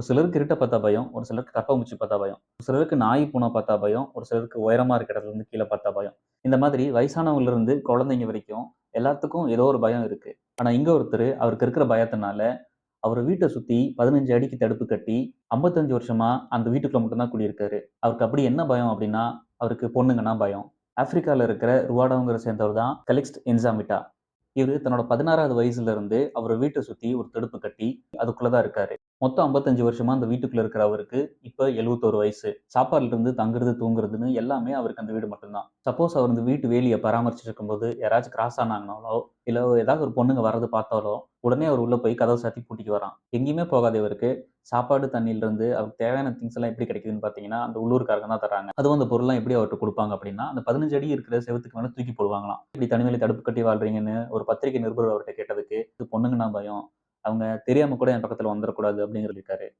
ஒரு சிலருக்கு இருட்ட பார்த்தா பயம். ஒரு சிலருக்கு கரப்பான்பூச்சி பார்த்தா பயம். ஒரு சிலருக்கு நாய், பூனை பார்த்தா பயம். ஒரு சிலருக்கு உயரமாக இருக்கிற இடத்துல இருந்து கீழே பார்த்தா பயம். இந்த மாதிரி வயசானவங்கலேருந்து குழந்தைங்க வரைக்கும் எல்லாத்துக்கும் ஏதோ ஒரு பயம் இருக்கு. ஆனால் இங்கே ஒருத்தர் அவருக்கு இருக்கிற பயத்தினால, அவர் வீட்டை சுற்றி பதினஞ்சு அடிக்கு தடுப்பு கட்டி 55 வருஷமா அந்த வீட்டுக்குள்ள மட்டும்தான் குடியிருக்காரு. அவருக்கு அப்படி என்ன பயம் அப்படின்னா, அவருக்கு பொண்ணுங்கன்னா பயம். ஆப்பிரிக்காவில் இருக்கிற ருவாண்டாங்கிற சேர்ந்தவர் தான் கலிக்ஸ்ட் என்சாமிட்டா. இவர் தன்னோட 16வது வயசுல இருந்து வீட்டை சுற்றி ஒரு தடுப்பு கட்டி அதுக்குள்ளே தான் இருக்காரு. மொத்தம் 55 வருஷமா அந்த வீட்டுக்குள்ள இருக்கிற அவருக்கு இப்போ எழுபத்தோரு வயசு. சாப்பாடுல இருந்து தங்குறது, தூங்குறதுன்னு எல்லாமே அவருக்கு அந்த வீடு மட்டும்தான் சப்போஸ் அவர் இந்த வீட்டு வேலியை பராமரிச்சுட்டு இருக்கும்போது யாராச்சும் கிராஸ் ஆனாங்கனாலோ, இல்ல ஏதாவது ஒரு பொண்ணுங்க வர்றது பார்த்தாலோ, உடனே அவர் உள்ள போய் கதவ சாத்தி பூட்டிக்குவாராம். எங்கேயுமே போகாத இவருக்கு சாப்பாடு, தண்ணீல இருந்து அவருக்கு தேவையான திங்ஸ் எல்லாம் எப்படி கிடைக்குதுன்னு பார்த்தீங்கன்னா, அந்த உள்ளூர்க்காரங்க தான் தராங்க அதுவும் அந்த பொருள்லாம் எப்படி அவர்கிட்ட கொடுப்பாங்க அப்படின்னா, அந்த 15 அடி இருக்கிற செவத்துக்கு மேலே தூக்கி போடுவாங்களாம். இப்படி தனிமையில தடுப்பு கட்டி வாழ்றீங்கன்னு ஒரு பத்திரிகை நிருபர் அவர்கிட்ட கேட்டதுக்கு, "இது பொண்ணுங்கன்னா பயம். அவங்க தெரியாம கூட என் பக்கத்துல வந்துடக்கூடாது அப்படின்னு இருக்காரு